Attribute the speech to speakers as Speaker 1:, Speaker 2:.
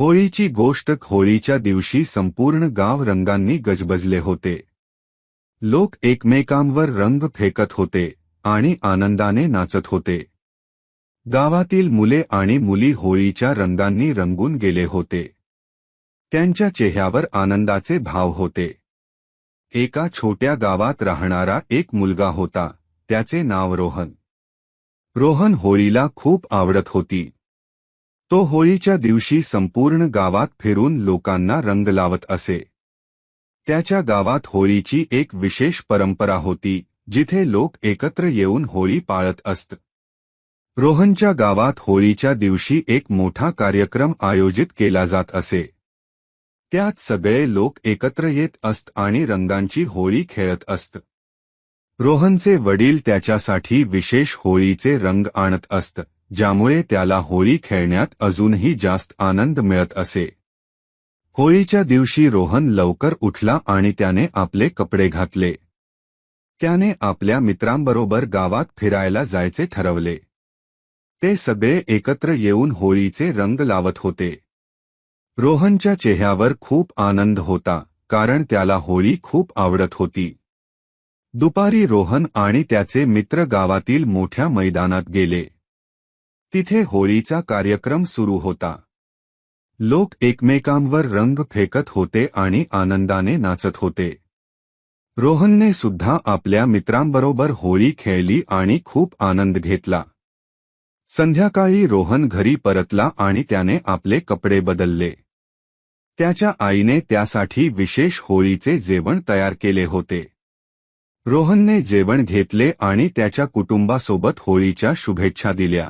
Speaker 1: होळीची गोष्ट होळीच्या दिवशी संपूर्ण गाव रंगांनी गजबजले होते. लोक एकमेकांवर रंग फेकत होते आणि आनंदाने नाचत होते. गावातील मुले आणि मुली होळीच्या रंगांनी रंगून गेले होते. त्यांच्या चेहऱ्यावर आनंदाचे भाव होते. एका छोट्या गावात राहणारा एक मुलगा होता त्याचे नाव रोहन. रोहन होळीला खूप आवडत होती. तो होळीच्या दिवशी संपूर्ण गावात फिरून लोकांना रंग लावत असे. त्याच्या गावात होळीची एक विशेष परंपरा होती जिथे लोक एकत्र येऊन होळी पाळत असत. रोहनच्या गावात होळीच्या दिवशी एक मोठा कार्यक्रम आयोजित केला जात असे. त्यात सगळे लोक एकत्र येत असत आणि रंगांची होळी खेळत असत. रोहनचे वडील त्याच्यासाठी विशेष होळीचे रंग आणत असत. ज्यामुळे त्याला होळी खेळण्यात अजूनही जास्त आनंद मिळत असे. होळीच्या दिवशी रोहन लवकर उठला आणि त्याने आपले कपडे घातले. त्याने आपल्या मित्रांबरोबर गावात फिरायला जायचे ठरवले. ते सगळे एकत्र येऊन होळीचे रंग लावत होते. रोहनच्या चेहऱ्यावर खूप आनंद होता कारण त्याला होळी खूप आवडत होती. दुपारी रोहन आणि त्याचे मित्र गावातील मोठ्या मैदानात गेले. तिथे होळीचा कार्यक्रम सुरू होता. लोक एकमेकांवर रंग फेकत होते आणि आनंदाने नाचत होते. रोहनने सुद्धा आपल्या मित्रांबरोबर होळी खेळली आणि खूप आनंद घेतला. संध्याकाळी रोहन घरी परतला आणि त्याने आपले कपडे बदलले. त्याच्या आईने त्यासाठी विशेष होळीचे जेवण तयार केले होते. रोहनने जेवण घेतले आणि त्याच्या कुटुंबासोबत होळीच्या शुभेच्छा दिल्या.